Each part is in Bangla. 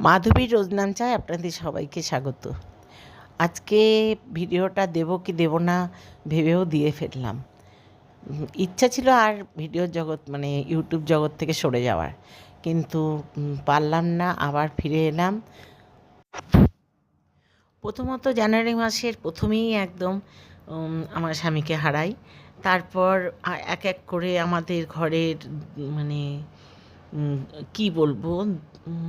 মাধবীর রোজনাম চায় আপনাদের সবাইকে স্বাগত। আজকে ভিডিওটা দেব কি দেব না ভেবেও দিয়ে ফেললাম। ইচ্ছা ছিল আর ভিডিও জগৎ মানে ইউটিউব জগৎ থেকে সরে যাওয়ার, কিন্তু পারলাম না, আবার ফিরে এলাম। প্রথমত জানুয়ারি মাসের প্রথমেই একদম আমার স্বামীকে হারাই। তারপর এক এক করে আমাদের ঘরের মানে কি বলব?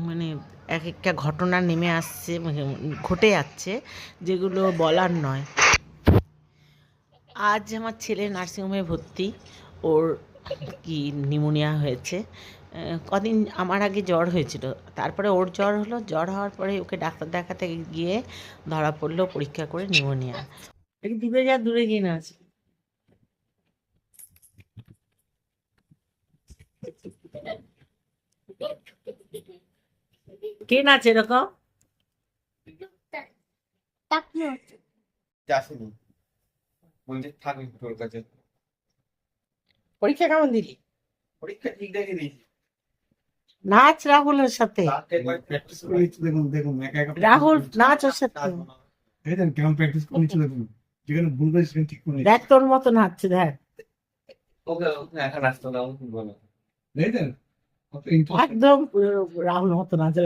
মানে এক একটা ঘটনা নেমে আসছে মানে ঘটে যাচ্ছে, যেগুলো বলার নয়। আজ আমার ছেলে নার্সিংহোমে ভর্তি। ওর কি নিউমোনিয়া হয়েছে। কদিন আমার আগে জ্বর হয়েছিল। তারপরে ওর জ্বর হলো। জ্বর হওয়ার পরে ওকে ডাক্তার দেখাতে গিয়ে ধরা পড়ল পরীক্ষা করে নিউমোনিয়া দূরে যা, দূরে গিয়ে না আছে। কে নাচে এরকম? বলছে তোর কাছে। পরীক্ষা কেমন দিলি? পরীক্ষা ঠিক দেখে দিয়েছি। নাচ রাহুলের সাথে? দেখুন দেখুন একা একা রাহুল নাচ ওর সাথে? দেখেন কেমন প্র্যাকটিস করে নিচ্ছে দেখুন। যেখানে ভুল করে সেখানে ঠিক করে দেখ তোর মতো নাচছে দেখ। ওকে ওকে রাস্তা দাও বলো? দেখেন একদম রাহুল মতো নাচে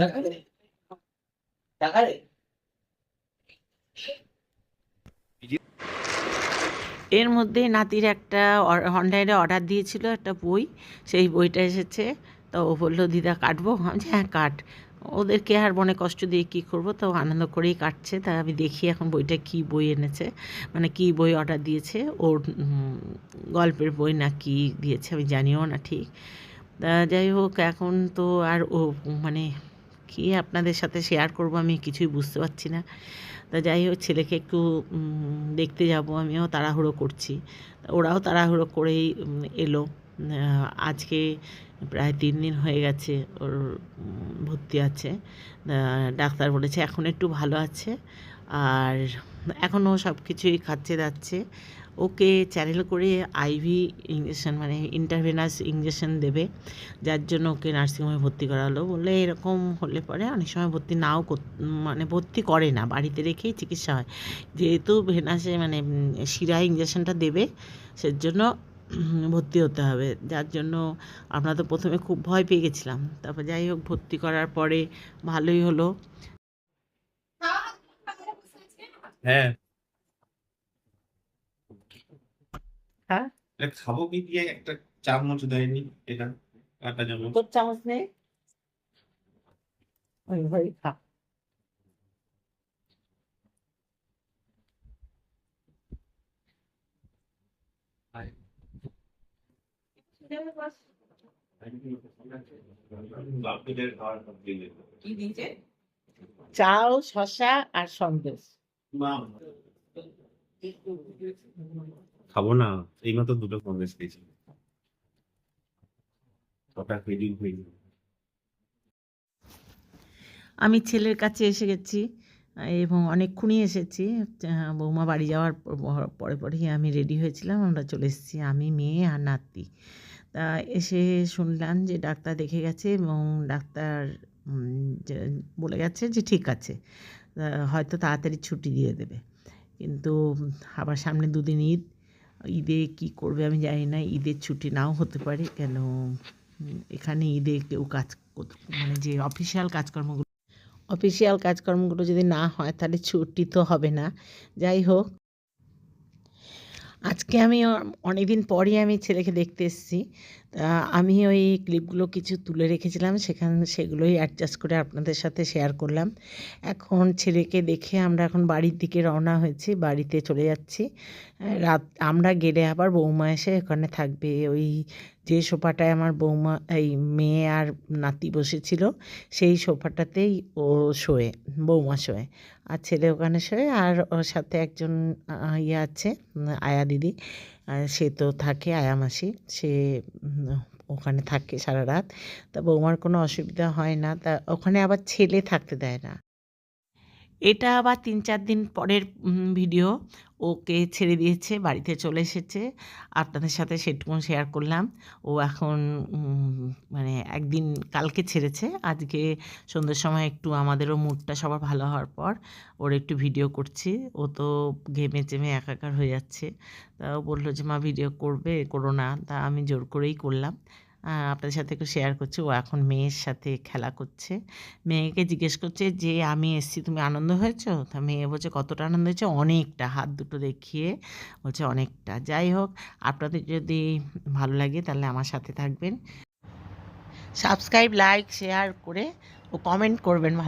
এর মধ্যে নাতির একটা অনলাইনে অর্ডার দিয়েছিল একটা বই। সেই বইটা এসেছে। তো ও বলল দিদা কাটবো? আমি হ্যাঁ কাট। ওদেরকে আর মনে কষ্ট দিয়ে কী করব? তো আনন্দ করেই কাটছে। তা আমি দেখি এখন বইটা কী বই এনেছে। মানে কী বই অর্ডার দিয়েছে? ওর গল্পের বই না কি দিয়েছে? আমি জানিও না ঠিক। তা যাই হোক, এখন তো আর ও মানে কি আপনাদের সাথে শেয়ার করব আমি কিছুই বুঝতে পারছি না। তা যাই হোক, ছেলেকে একটু দেখতে যাব, আমিও তাড়াহুড়ো করছি। ওরাও তাড়াহুড়ো করেই এলো। আজকে প্রায় তিন দিন হয়ে গেছে, ওর ভর্তি আছে। ডাক্তার বলেছে এখন একটু ভালো আছে। আর এখনও সব কিছুই খাচ্ছে যাচ্ছে ওকে চ্যানেল করে আইভি ইঞ্জেকশন মানে ইন্টারভেনাস ইঞ্জেকশন দেবে। যার জন্য ওকে নার্সিংহোমে ভর্তি করা হলো বললে এরকম হলে পরে অনেক সময় ভর্তি নাও মানে ভর্তি করে না, বাড়িতে রেখেই চিকিৎসা হয়। যেহেতু ভেনাসে মানে শিরায় ইঞ্জেকশনটা দেবে, সেজন্য ভর্তি হতে হবে। যার জন্য আমরা তো প্রথমে খুব ভয় পেয়ে গেছিলাম। তারপর যাই হোক, ভর্তি করার পরে ভালোই হলো। হ্যাঁ। হ্যাঁ? এটা খাব কি দিয়ে? একটা চামচ দেয়নি এটা কাটা চামচ তোর চামচ নেই? ওই ওই খা। চাও শশা আর সন্দেশ। খাব না, এই মাত্র দুটো ফিলিং হয়ে আমি ছেলের কাছে এসে গেছি, এবং অনেকক্ষণই এসেছি। বৌমা বাড়ি যাওয়ার পরে পরেই আমি রেডি হয়েছিলাম, আমরা চলে এসেছি, আমি, মেয়ে আর নাতি তা এসে শুনলাম যে ডাক্তার দেখে গেছে, এবং ডাক্তার বলে গেছে যে ঠিক আছে হয়তো তাড়াতাড়ি ছুটি দিয়ে দেবে। কিন্তু আবার সামনে দুদিন ঈদ ঈদে কি করবে আমি জানি না, ঈদের ছুটি নাও হতে পারে, কেন এখানে ঈদে কেউ কাজ মানে যে অফিসিয়াল কাজকর্মগুলো অফিসিয়াল কাজকর্মগুলো যদি না হয় তাহলে ছুটি তো হবে না। যাই হোক, আজকে আমি অনেকদিন পরই আমি ছেলেকে দেখতে এসেছি। আমি ওই ক্লিপগুলো কিছু তুলে রেখেছিলাম, সেখান, সেগুলোই অ্যাডজাস্ট করে আপনাদের সাথে শেয়ার করলাম। এখন ছেলেকে দেখে আমরা এখন বাড়ির দিকে রওনা হয়েছি, বাড়িতে চলে যাচ্ছি। রাত, আমরা গেলে আবার বৌমা এসে ওখানে থাকবে। ওই যে সোফাটায় আমার বৌমা, এই মেয়ে আর নাতি বসেছিল, সেই সোফাটাতেই ও শোয়ে, বৌমা শোয়ে। আর ছেলে ওখানে শোয়ে, আর ওর সাথে একজন ইয়ে আছে, আয়া দিদি। সে তো থাকে আয়ামাসি। সে ওখানে থাকে সারা রাত। তা বৌমার কোনো অসুবিধা হয় না। তা ওখানে আবার ছেলে থাকতে দেয় না। এটা আবার তিন চার দিন পরের ভিডিও ওকে ছেড়ে দিয়েছে, বাড়িতে চলে এসেছে। আপনাদের সাথে সেটুকু শেয়ার করলাম। ও এখন মানে একদিন কালকে ছেড়েছে। আজকে সন্ধ্যের সময় একটু আমাদেরও মুডটা সবার ভালো হওয়ার পর ওর একটু ভিডিও করছি। ও তো ঘেমে চেমে একাকার হয়ে যাচ্ছে। তা ও বলল যে, মা ভিডিও করবে? করো না। তা আমি জোর করেই করলাম। আপনাদের সাথে একটু শেয়ার করছি। ও এখন মেয়ের সাথে খেলা করছে। মেয়েকে জিজ্ঞেস করছে যে, আমি এসছি, তুমি আনন্দ হয়েছো? তা মেয়ে বলছে, কতটা আনন্দ হয়েছে? অনেকটা, হাত দুটো দেখিয়ে। বলছে, অনেকটা। যাই হোক, আপনাদের যদি ভালো লাগে তাহলে আমার সাথে থাকবেন। সাবস্ক্রাইব লাইক শেয়ার করে ও কমেন্ট করবেন